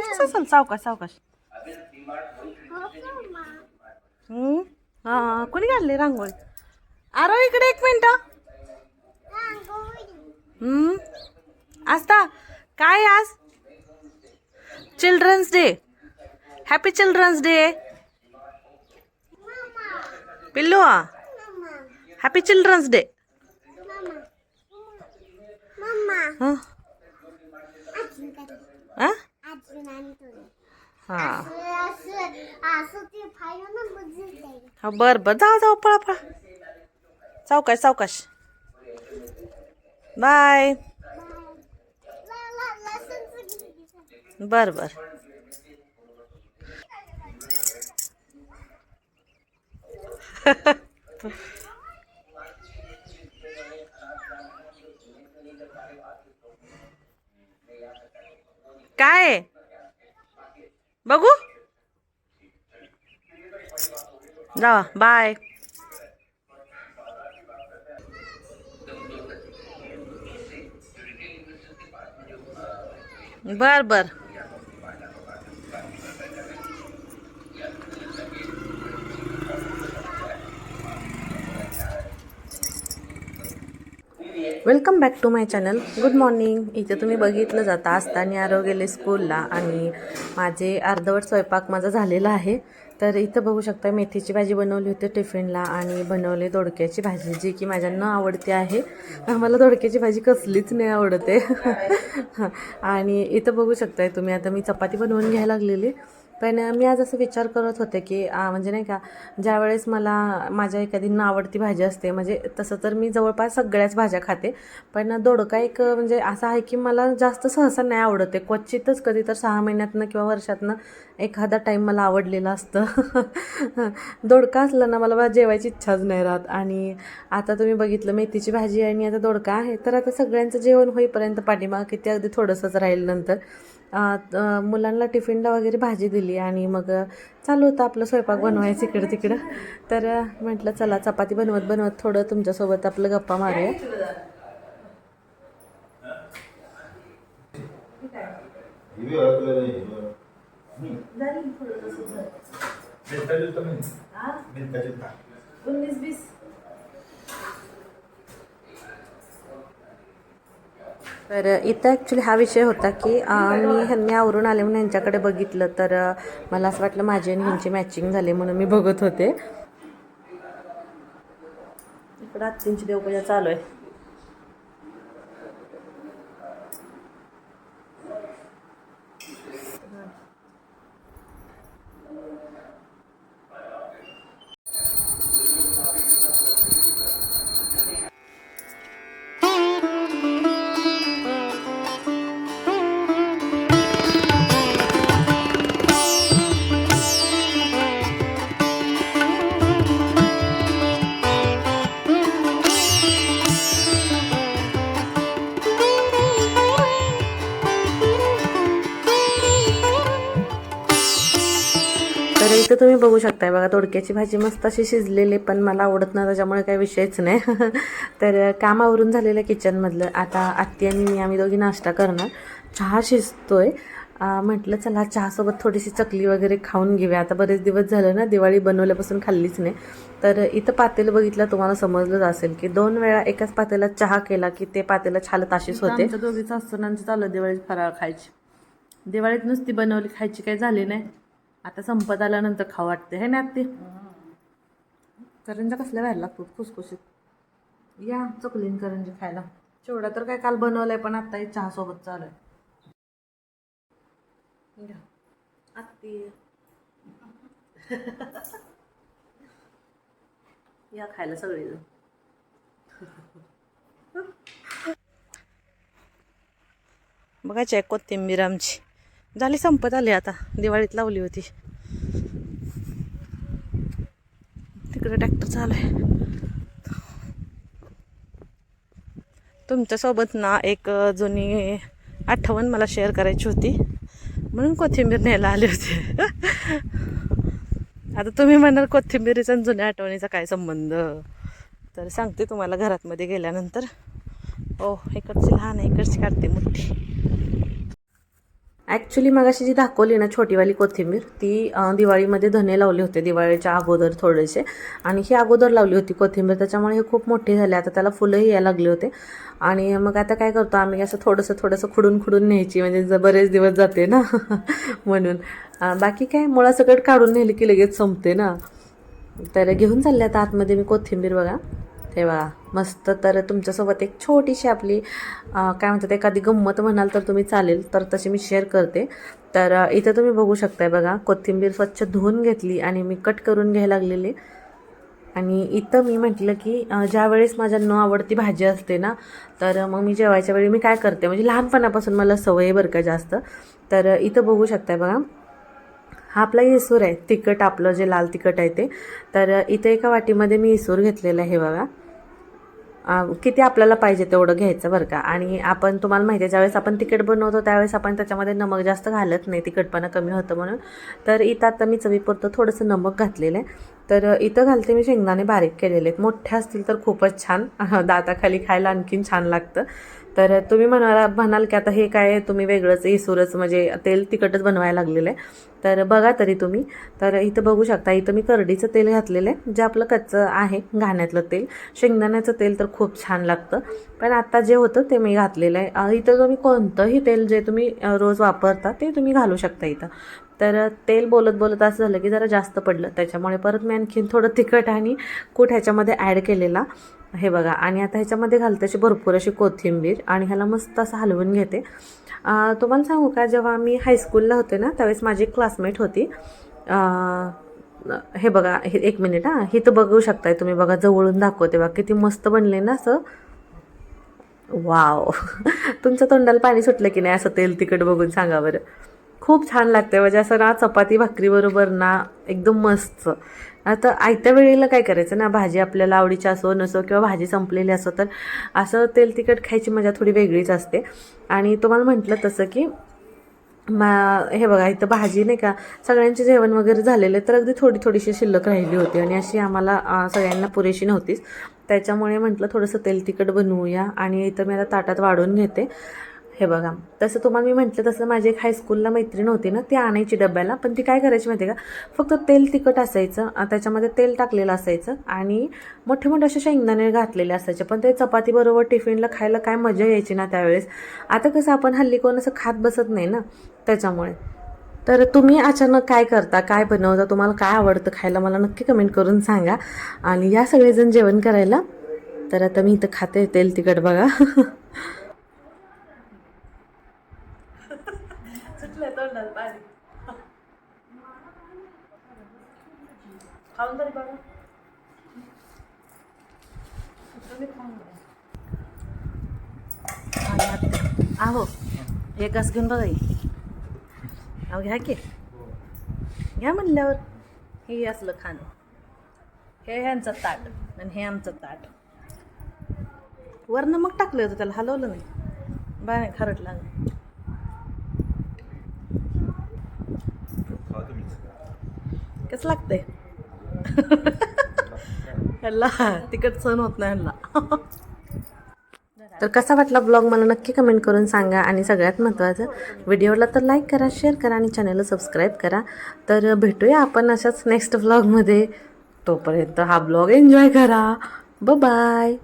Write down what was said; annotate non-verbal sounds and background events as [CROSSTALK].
चल चल सावकाश सावकाश? हम्म? हा कोणी काढली रांगोळी? आरो इकडे एक मिनिट. हम्म? आस्ता काय आज? Children's day. Happy children's day. पिल्लू हॅपी चिल्ड्रन्स डे. हा? हा? बर बर. जा जाऊ पळा पळा सावकाश सावकाश बाय बर बर. [LAUGHS] काय? आहे? बघू. जा बाय बर बर. Welcome back to my channel good morning इथे तुम्ही बघितलं जाता असताना आरो गेले स्कूलला आणि माझे अर्धवट स्वयंपाक माझा झालेला आहे. तर इथं बघू शकता मेथीची भाजी बनवली होती टिफिनला आणि बनवली दोडक्याची भाजी जी की माझ्या न आवडते आहे. मला दोडक्याची भाजी कसलीच नाही आवडते. [LAUGHS] आणि इथं बघू शकताय तुम्ही आता मी चपाती बनवून घ्यायला लागलेली. पण मी आज असं विचार करत होते की म्हणजे नाही का ज्यावेळेस मला माझ्या एखादी न आवडती भाजी असते म्हणजे तसं तर मी जवळपास सगळ्याच भाज्या खाते पण दोडका एक म्हणजे असं आहे की मला जास्त सहसा नाही आवडत. आहे क्वचितच कधी तर सहा महिन्यातनं किंवा वर्षातनं एखादा टाईम मला आवडलेला असतं. [LAUGHS] दोडका असलं ना मला बा जेवायची इच्छाच नाही राहत. आणि आता तुम्ही बघितलं मेथीची भाजी आणि आता दोडका आहे तर आता सगळ्यांचं जेवण होईपर्यंत पाठीमाग किती अगदी थोडंसंच राहील नंतर. मुलांना टिफिनला वगैरे भाजी दिली आणि मग चालू होतं आपलं स्वयंपाक बनवायचं इकडं तिकडं. तर म्हटलं चला चपाती बनवत बनवत थोडं तुमच्यासोबत आपलं गप्पा मारूया. हिरवी ओळखलं तर इथं ॲक्च्युली हा विषय होता की मी ह्यांनी आवरून आले म्हणून यांच्याकडे बघितलं. तर मला असं वाटलं माझी आणि ह्यांची मॅचिंग झाली म्हणून मी बघत होते. इकडं आत्तींची देवपूजा चालू आहे. तुम्ही बघू शकताय बघा दोडक्याची भाजी मस्त अशी शिजलेली पण मला आवडत नाही त्याच्यामुळे काही विषयच नाही. [LAUGHS] तर कामावरून झालेलं किचनमधलं आता आत्ती आणि मी आम्ही दोघी नाश्ता करणार. चहा शिजतोय. म्हटलं चला चहासोबत थोडीशी चकली वगैरे खाऊन घेऊया. आता बरेच दिवस झालं ना दिवाळी बनवल्यापासून खाल्लीच नाही. तर इथं पातेलं बघितलं तुम्हाला समजलंच असेल की दोन वेळा एकाच पातेला चहा केला की ते पातेलं छाल ताशीच होते. आमच्या दोघीचं असतं चालू दिवाळीत फराळ खायची. दिवाळीत नुसती बनवली खायची काही झाली नाही. आता संपत आल्यानंतर खाऊ वाटते हे ना ते करंजा कसल्या व्हायला लागतो खुसखुशीत. या चकलीन करंजी खायला. चिवडा तर काय काल बनवलंय पण आता हे चहा सोबत चालू आहे आत्ती. या खायला सगळेजण. बघा आहे कोथिंबीर आमची. झाली संपत आली आता. दिवाळीत लावली होती. तिकडे ट्रॅक्टर चालू आहे. तुमच्यासोबत ना एक जुनी आठवण मला शेअर करायची होती. म्हणून कोथिंबीर न्यायला आले होते. [LAUGHS] आता तुम्ही म्हणाल कोथिंबीरीचा आणि जुन्या आठवणीचा काय संबंध? तर सांगते तुम्हाला घरातमध्ये गेल्यानंतर. ओ इकडची लहान आहे इकडची काढते मोठी. ॲक्च्युली मगाशी जी दाखवली ना छोटीवाली कोथिंबीर ती दिवाळीमध्ये धने लावले होते दिवाळीच्या अगोदर थोडेसे. आणि ही अगोदर लावली होती कोथिंबीर त्याच्यामुळे हे खूप मोठे झाले. आता त्याला फुलंही यायला लागले होते. आणि मग आता काय करतो आम्ही असं थोडंसं थोडंसं खुडून खुडून न्यायची. म्हणजे ज- बरेच दिवस जाते ना [LAUGHS] म्हणून. बाकी काय मुळासकट काढून नेली की लगेच संपते ना. तर घेऊन चालले आता आतमध्ये मी कोथिंबीर बघा. ते बघा. मस्त. तर तुमच्यासोबत एक छोटीशी आपली काय म्हणतात एखादी गंमत म्हणाल तर तुम्ही चालेल. तर तशी मी शेअर करते. तर इथं तुम्ही बघू शकताय बघा कोथिंबीर स्वच्छ धुवून घेतली आणि मी कट करून घ्यायला लागलेली. आणि इथं मी म्हटलं की ज्यावेळेस ज्या वेळेस माझ्या न आवडती भाजी असते ना तर मग मी जेवायच्या वेळी मी काय करते म्हणजे लहानपणापासून मला सवय बरं का जास्त. तर इथं बघू शकताय बघा. हा आपला येसूर आहे तिखट आपलं जे लाल तिखट आहे ते. तर इथं एका वाटीमध्ये मी येसूर घेतलेलं आहे बघा. किती आपल्याला पाहिजे तेवढं घ्यायचं बरं का? आणि आपण तुम्हाला माहिती आहे ज्यावेळेस आपण तिखट बनवतो त्यावेळेस आपण त्याच्यामध्ये नमक जास्त घालत नाही तिखटपणा कमी होतं म्हणून. तर इथं आता मी चवीपुरतं थोडंसं नमक घातलेलं आहे. तर इथं घालते मी शेंगदाणे बारीक केलेले आहेत. मोठ्या असतील तर खूपच छान. [LAUGHS] दाताखाली खायला आणखीन छान लागतं. तर तुम्ही म्हणाला म्हणाल की आता हे काय तुम्ही वेगळंच इसूरच म्हणजे तेल तिखटच बनवायला लागलेलं आहे. तर बघा तरी तुम्ही. तर इथं बघू शकता इथं मी करडीचं तेल घातलेलं आहे जे आपलं कच्चं आहे घाण्यातलं तेल. शेंगदाण्याचं तेल तर खूप छान लागतं. पण आता जे होतं ते मी घातलेलं आहे. इथं तुम्ही कोणतंही तेल जे तुम्ही रोज वापरता ते तुम्ही घालू शकता इथं. तर तेल बोलत बोलत असं झालं की जरा जास्त पडलं. त्याच्यामुळे परत मी आणखीन थोडं तिखट आणि कूट ह्याच्यामध्ये ॲड केलेला. हे बघा आणि आता ह्याच्यामध्ये घालते अशी भरपूर अशी कोथिंबीर आणि ह्याला मस्त असं हलवून घेते. तुम्हाला सांगू का जेव्हा मी हायस्कूलला होते ना त्यावेळेस माझी क्लासमेट होती. हे बघा हे एक मिनिट हां. ही तर बघू शकताय तुम्ही बघा जवळून दाखवते बघा किती मस्त बनले ना असं. वाव [LAUGHS] तुमच्या तोंडाला पाणी सुटलं की नाही असं तेल तिकट बघून सांगा बरं. खूप छान लागते म्हणजे असं ना चपाती भाकरीबरोबर ना एकदम मस्त. आता आयत्या वेळेला काय करायचं ना? भाजी आपल्याला आवडीची असो नसो किंवा भाजी संपलेली असो तर असं तेल तिखट खायची मजा थोडी वेगळीच असते. आणि तुम्हाला म्हटलं तसं की मा हे बघा इथं भाजी नाही का सगळ्यांचे जेवण वगैरे झालेले तर अगदी थोडी थोडीशी शिल्लक राहिली होती आणि अशी आम्हाला सगळ्यांना पुरेशी नव्हतीच. त्याच्यामुळे म्हटलं थोडंसं तेल तिखट बनवूया आणि इथं मी आता ताटात वाढून घेते. हे बघा तसं तुम्हाला मी म्हटलं तसं माझी एक हायस्कूलला मैत्रीण होती ना ती आणायची डब्याला पण ती काय करायची माहिती आहे का? फक्त तेल तिखट असायचं त्याच्यामध्ये तेल टाकलेलं असायचं आणि मोठे मोठे असे शेंगदाणे घातलेले असायचे पण ते चपातीबरोबर टिफिनला खायला काय मजा यायची ना त्यावेळेस. आता कसं आपण हल्ली कोण असं खात बसत नाही ना त्याच्यामुळे. तर तुम्ही अचानक काय करता काय बनवता तुम्हाला काय आवडतं खायला मला नक्की कमेंट करून सांगा. आणि या सगळेजण जेवण करायला. तर आता मी इथं खाते तेल तिखट बघा [LAUGHS] सुटलं तोंडात पाणी खाऊन तरी बघा. आहो एक घास घेऊन बघा ही. अहो घ्या की. घ्या म्हणल्यावर हे असलं खाणं. हे ह्यांचं ताट आणि हे आमचं ताट. वरनं मग टाकलं होतं त्याला हलवलं नाही. बाय नाही खरट लागलं. खावा तुम्हीच. कसं लागतंय? ह्याला तिकट सण होत नाही ह्याला. तर कसा वाटला ब्लॉग मला नक्की कमेंट करून सांगा. आणि सगळ्यात महत्त्वाचं व्हिडिओला तर लाईक करा शेअर करा आणि चॅनलला सबस्क्राईब करा. तर भेटूया आपण अशाच नेक्स्ट ब्लॉगमध्ये तोपर्यंत हा ब्लॉग एन्जॉय करा. ब बाय